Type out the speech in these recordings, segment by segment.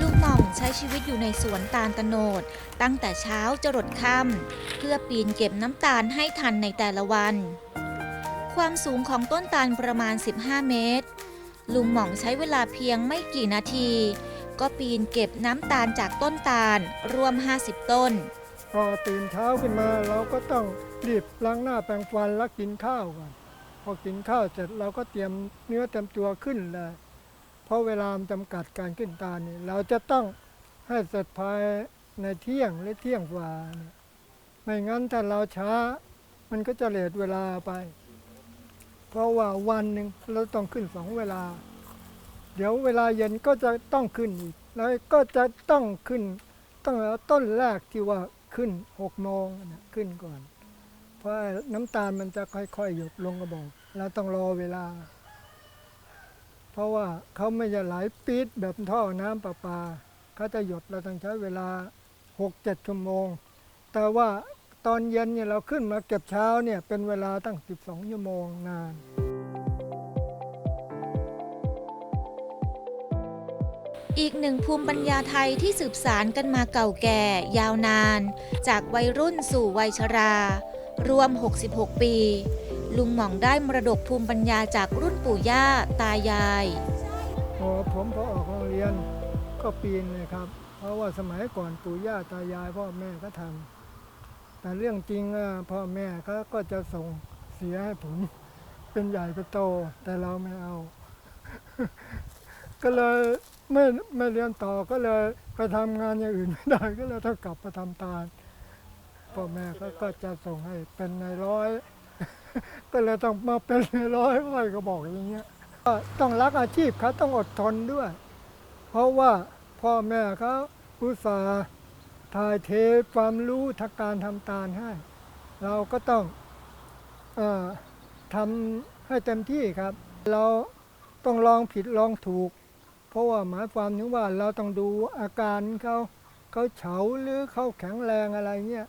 ลุงหม่องใช้ชีวิตอยู่ในสวนตาลตะโนด ตั้งแต่เช้าจรดค่ำเพื่อปีนเก็บน้ำตาลให้ทันในแต่ละวัน ความสูงของต้นตาลประมาณ 15 เมตร ลุงหม่องใช้เวลาเพียงไม่กี่นาที ก็ปีนเก็บน้ำตาลจากต้นตาลรวม 50 ต้น พอตื่นเช้าขึ้นมาเราก็ต้องรีบล้างหน้าแปรงฟันแล้วกินข้าวก่อน พอกินข้าวเสร็จเราก็เตรียมเนื้อเตรียมตัวขึ้นเลย เพราะเวลาจำกัดการขึ้นตานี่เราจะต้องให้เสร็จภายในเที่ยงหรือเที่ยงกว่าเนี่ยไม่งั้นถ้าเราช้ามันก็จะเลทเวลาไป เพราะว่าวันหนึ่งเราต้องขึ้นสองเวลา เดี๋ยวเวลาเย็นก็จะต้องขึ้นอีก แล้วก็จะต้องขึ้นต้องต้นแรกที่ว่าขึ้นหกโมงขึ้นก่อน ราะน้ำตาลมันจะค่อยๆหยดลงกระบอกเราต้องรอเวลา เพราะว่าเขาไม่จะไหลปีดแบบท่อน้ำประปาเขาจะหยดเราต้องใช้เวลาหกเจ็ดชั่วโมง แต่ว่าตอนเย็นเนี่ยเราขึ้นมาเก็บเช้าเนี่ยเป็นเวลาตั้ง 12 ชั่วโมงนานอีกหนึ่งภูมิปัญญาไทยที่สืบสารกันมาเก่าแก่ยาวนาน จากวัยรุ่นสู่วัยชรา รวม 66 ปี ลุงหม่องได้มรดกภูมิปัญญาจากรุ่นปู่ย่าตายายพอผมพอออกโรงเรียนก็ปีนเลยครับ เพราะว่าสมัยก่อนปู่ย่าตายายพ่อแม่ก็ทำแต่เรื่องจริงอะพ่อแม่เขาก็จะส่งเสียให้ผมเป็นใหญ่เป็นโต แต่เราไม่เอา ก็เลยไม่ไม่เรียนต่อก็เลยไปทำงานอย่างอื่นไม่ได้ก็เลยต้องกลับมาทำตาล พ่อแม่เขาก็จะส่งให้เป็นนายร้อย ก็เลยต้องมาเป็นนายร้อยพ่อยก็บอกอย่างเงี้ยต้องรักอาชีพเขาต้องอดทนด้วย เพราะว่าพ่อแม่เขาอุตส่าห์ถ่ายเทความรู้ทางการทำตาลให้ เราก็ต้องอทำให้เต็มที่ครับ เราต้องลองผิดลองถูก เพราะว่าหมายความถึงว่าเราต้องดูอาการเขาเขาเฉาหรือเขาแข็งแรงอะไรเงี้ย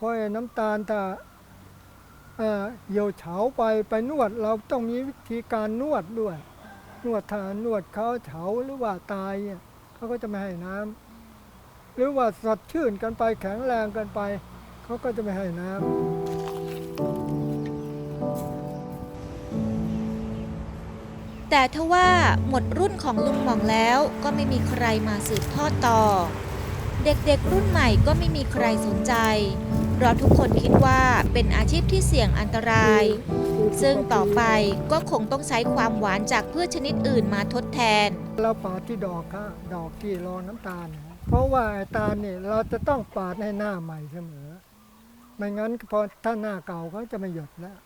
เพราะไอ้น้ำตาลถ้าเหี่ยวเฉาไปไปนวดเราต้องมีวิธีการนวดด้วย นวดทานวดเขาเฉาหรือว่าตายเขาก็จะไม่ให้น้ำหรือว่าสดชื่นกันไปแข็งแรงกันไป เขาก็จะไม่ให้น้ำแต่ทว่าหมดรุ่นของลุงหม่องแล้วก็ไม่มีใครมาสืบทอดต่อ เด็กๆรุ่นใหม่ก็ไม่มีใครสนใจ เพราะทุกคนคิดว่าเป็นอาชีพที่เสี่ยงอันตราย ซึ่งต่อไปก็คงต้องใช้ความหวานจากพืชชนิดอื่นมาทดแทน เราปาดที่ดอกค่ะดอกที่รอน้ำตาลนะเพราะว่าไอ้ตาลเนี่ยเราจะต้องปาดให้หน้าใหม่เสมอ ไม่งั้นพอถ้าหน้าเก่าเขาจะไม่หยดแล้ว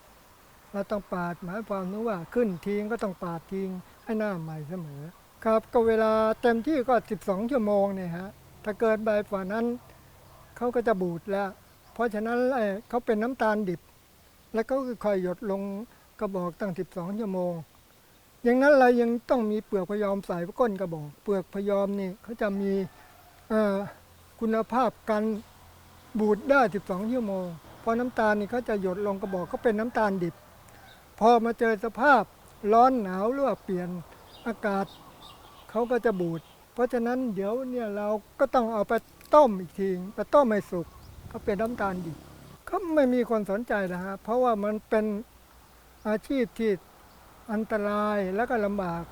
เราต้องปาดหมายความนึกว่าขึ้นทิ้งก็ต้องปาดทิ้งให้หน้าใหม่เสมอ ครับก็เวลาเต็มที่ก็ 12 ชั่วโมงเนี่ยฮะถ้าเกิดใบฝ่านั้นเขาก็จะบูดแล้ว เพราะฉะนั้นเขาเป็นน้ำตาลดิบ แล้วก็ค่อยหยดลงกระบอกตั้ง 12 ชั่วโมง อย่างนั้นเรายังต้องมีเปลือกพยอมใส่ก้นกระบอก เปลือกพยอมนี่เขาจะมีคุณภาพการบูดได้ 12 ชั่วโมงเพราะน้ำตาลนี่เขาจะหยดลงกระบอกก็เป็นน้ำตาลดิบ พอมาเจอสภาพร้อนหนาวหรือว่าเปลี่ยนอากาศเขาก็จะบูด เพราะฉะนั้นเดี๋ยวเนี่ยเราก็ต้องเอาไปต้มอีกทีไปต้มให้สุก ก็เป็นน้ำตาลดิบก็ไม่มีคนสนใจนะฮะเพราะว่ามันเป็นอาชีพที่อันตรายและก็ลำบาก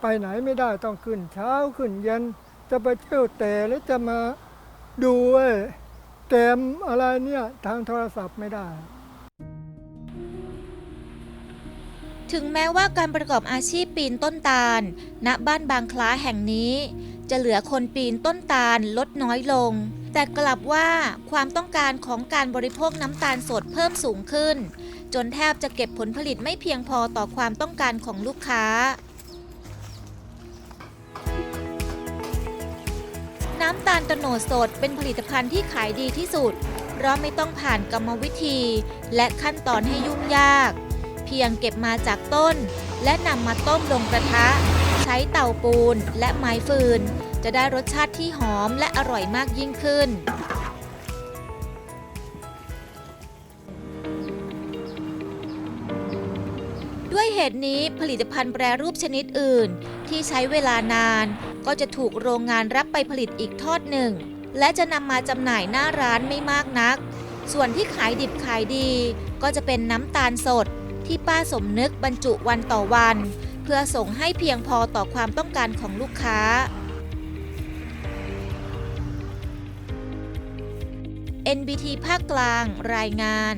ไปไหนไม่ได้ต้องขึ้นเช้าขึ้นเย็น จะไปเที่ยวเตะหรือจะมาดูไอ้เกมอะไรเนี่ย ทางโทรศัพท์ไม่ได้ ถึงแม้ว่าการประกอบอาชีพปีนต้นตาล ณบ้านบางคล้าแห่งนี้ จะเหลือคนปีนต้นตาลลดน้อยลง แต่กลับว่าความต้องการของการบริโภคน้ำตาลสดเพิ่มสูงขึ้น จนแทบจะเก็บผลผลิตไม่เพียงพอต่อความต้องการของลูกค้า น้ำตาลโตโนดสดเป็นผลิตภัณฑ์ที่ขายดีที่สุด เพราะไม่ต้องผ่านกรรมวิธี และขั้นตอนให้ยุ่งยาก เพียงเก็บมาจากต้น และนำมาต้มลงกระทะ ช้เตาปูนและไม้ฟืน จะได้รสชาติที่หอมและอร่อยมากยิ่งขึ้น ด้วยเหตุนี้ผลิตภัณฑ์แปรรูปชนิดอื่น ที่ใช้เวลานานก็จะถูกโรงงานรับไปผลิตอีกทอดหนึ่ง และจะนำมาจำหน่ายหน้าร้านไม่มากนัก ส่วนที่ขายดิบขายดี ก็จะเป็นน้ำตาลสด ที่ป้าสมนึกบรรจุวันต่อวัน เพื่อส่งให้เพียงพอต่อความต้องการของลูกค้า NBT ภาคกลางรายงาน